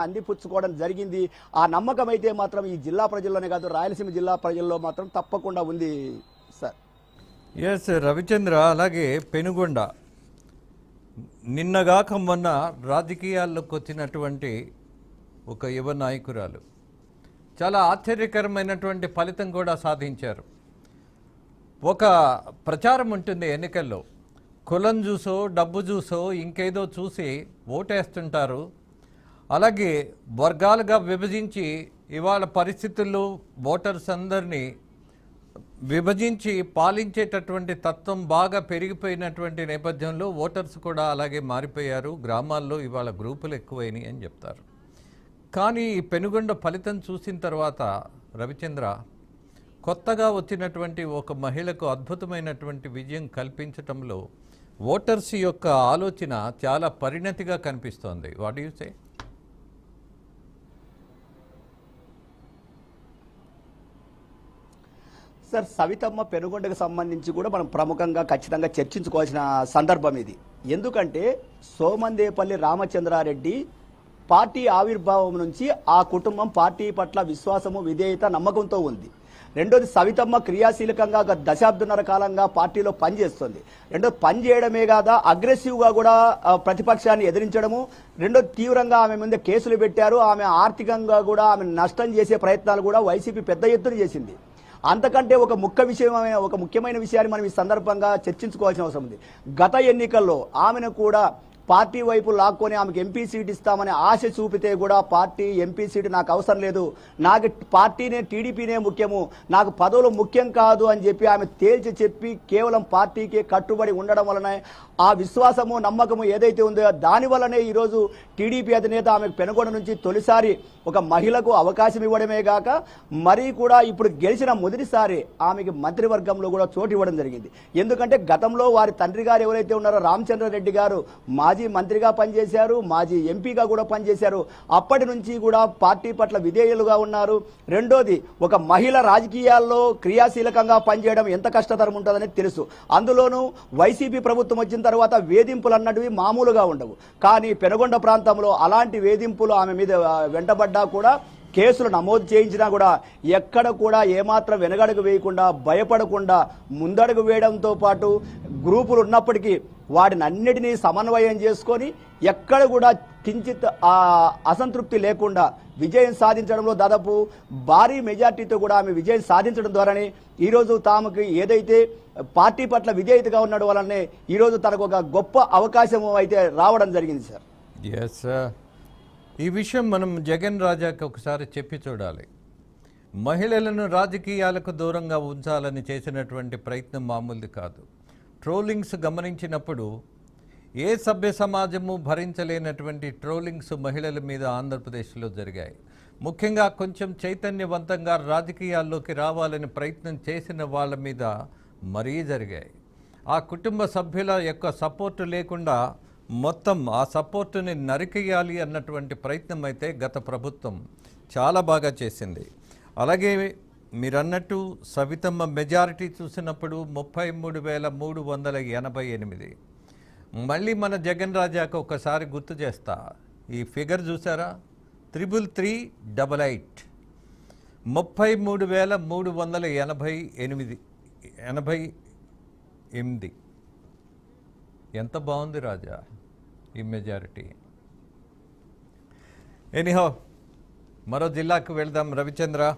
అందిపుచ్చుకోవడం జరిగింది. ఆ నమ్మకం అయితే మాత్రం ఈ జిల్లా ప్రజల్లోనే కాదు రాయలసీమ జిల్లా ప్రజల్లో మాత్రం తప్పకుండా ఉంది సార్. ఎస్ రవిచంద్ర అలాగే పెనుగొండ. నిన్నగాక మొన్న రాజకీయాల్లోకి వచ్చినటువంటి ఒక యువ నాయకురాలు. చాలా ఆశ్చర్యకరమైనటువంటి ఫలితం కూడా సాధించారు. ఒక ప్రచారం ఉంటుంది ఎన్నికల్లో. కులం చూసో డబ్బు చూసో ఇంకేదో చూసి ఓటేస్తుంటారు. అలాగే వర్గాలుగా విభజించి ఇవాళ పరిస్థితుల్లో ఓటర్స్ అందరినీ విభజించి పాలించేటటువంటి తత్వం బాగా పెరిగిపోయినటువంటి నేపథ్యంలో ఓటర్స్ కూడా అలాగే మారిపోయారు. గ్రామాల్లో ఇవాళ గ్రూపులు ఎక్కువైనాయి అని చెప్తారు. కానీ ఈ పెనుగొండ ఫలితం చూసిన తర్వాత రవిచంద్ర కొత్తగా వచ్చినటువంటి ఒక మహిళకు అద్భుతమైనటువంటి విజయం కల్పించటంలో ఓటర్స్ యొక్క ఆలోచన చాలా పరిణతిగా కనిపిస్తోంది. What you say sir Savithamma పెనుగొండకు సంబంధించి కూడా మనం ప్రముఖంగా ఖచ్చితంగా చర్చించుకోవాల్సిన సందర్భం ఇది. ఎందుకంటే సోమందేపల్లి రామచంద్రారెడ్డి పార్టీ ఆవిర్భావం నుంచి ఆ కుటుంబం పార్టీ పట్ల విశ్వాసము విధేయత నమ్మకంతో ఉంది. రెండోది సవితమ్మ క్రియాశీలకంగా ఒక దశాబ్దన్నర కాలంగా పార్టీలో పనిచేస్తుంది. రెండోది పనిచేయడమే కాదా అగ్రెసివ్గా కూడా ప్రతిపక్షాన్ని ఎదిరించడము. రెండోది తీవ్రంగా ఆమె మీద కేసులు పెట్టారు. ఆమె ఆర్థికంగా కూడా ఆమె నష్టం చేసే ప్రయత్నాలు కూడా వైసీపీ పెద్ద ఎత్తున చేసింది. అంతకంటే ఒక ముఖ్య విషయమైన ఒక ముఖ్యమైన విషయాన్ని మనం ఈ సందర్భంగా చర్చించుకోవాల్సిన అవసరం ఉంది. గత ఎన్నికల్లో ఆమెను కూడా పార్టీ వైపు లాక్కొని ఆమెకు ఎంపీ సీట్ ఇస్తామని ఆశ చూపితే కూడా పార్టీ ఎంపీ సీట్ నాకు అవసరం లేదు. నాకు పార్టీనే టీడీపీనే ముఖ్యము. నాకు పదవులు ముఖ్యం కాదు అని చెప్పి ఆమె తేల్చి చెప్పి కేవలం పార్టీకే కట్టుబడి ఉండడం వలన ఆ విశ్వాసము నమ్మకము ఏదైతే ఉందో దానివల్లనే ఈరోజు టీడీపీ అధినేత ఆమెకు పెనుగొండ నుంచి తొలిసారి ఒక మహిళకు అవకాశం ఇవ్వడమే కాక మరీ కూడా ఇప్పుడు గెలిచిన మొదటిసారి ఆమెకి మంత్రివర్గంలో కూడా చోటు ఇవ్వడం జరిగింది. ఎందుకంటే గతంలో వారి తండ్రి గారు ఎవరైతే ఉన్నారో రామచంద్రారెడ్డి గారు మాజీ మంత్రిగా పనిచేశారు మాజీ ఎంపీగా కూడా పనిచేశారు. అప్పటి నుంచి కూడా పార్టీ పట్ల విధేయులుగా ఉన్నారు. రెండోది ఒక మహిళ రాజకీయాల్లో క్రియాశీలకంగా పనిచేయడం ఎంత కష్టతరం ఉంటుందని తెలుసు. అందులోనూ వైసీపీ ప్రభుత్వం వచ్చిన తర్వాత వేధింపులు అన్నటివి మామూలుగా ఉండవు. కానీ పెనగొండ ప్రాంతంలో అలాంటి వేధింపులు ఆమె మీద వెంటబడ్డా కూడా కేసులు నమోదు చేయించినా కూడా ఎక్కడ కూడా ఏమాత్రం వెనగడుగు వేయకుండా భయపడకుండా ముందడుగు వేయడంతో పాటు గ్రూపులు ఉన్నప్పటికీ వాటిని అన్నిటినీ సమన్వయం చేసుకొని ఎక్కడ కూడా కించిత్ అసంతృప్తి లేకుండా విజయం సాధించడంలో దాదాపు భారీ మెజార్టీతో కూడా ఆమె విజయం సాధించడం ద్వారానే ఈరోజు తాముకి ఏదైతే పార్టీ పట్ల విజేతగా ఉన్నాడు వలనే ఈరోజు తనకు ఒక గొప్ప అవకాశం అయితే రావడం జరిగింది సార్. ఎస్ ఈ విషయం మనం జగన్ రాజాకి ఒకసారి చెప్పి చూడాలి. మహిళలను రాజకీయాలకు దూరంగా ఉంచాలని చేసినటువంటి ప్రయత్నం మామూలుది కాదు. ట్రోలింగ్స్ గమనించినప్పుడు ఏ సభ్య సమాజము భరించలేనటువంటి ట్రోలింగ్స్ మహిళల మీద ఆంధ్రప్రదేశ్లో జరిగాయి. ముఖ్యంగా కొంచెం చైతన్యవంతంగా రాజకీయాల్లోకి రావాలని ప్రయత్నం చేసిన వాళ్ళ మీద మరీ జరిగాయి. ఆ కుటుంబ సభ్యుల యొక్క సపోర్టు లేకుండా మొత్తం ఆ సపోర్టుని నరికేయాలి అన్నటువంటి ప్రయత్నం అయితే గత ప్రభుత్వం చాలా బాగా చేసింది. అలాగే మీరన్నట్టు సవితమ్మ మెజారిటీ చూసినప్పుడు ముప్పై మూడు వేల మూడు వందల ఎనభై ఎనిమిది. మళ్ళీ మన జగన్ రాజాకు ఒకసారి గుర్తు చేస్తా. ఈ ఫిగర్ చూసారా త్రిబుల్ త్రీ డబల్ ఎయిట్. ముప్పై మూడు వేల మూడు వందల ఎనభై ఎనిమిది ఎనభై ఎనిమిది. ఎంత బాగుంది రాజా ఈ మెజారిటీ. ఎనీహో మరో జిల్లాకు వెళ్దాం రవిచంద్ర.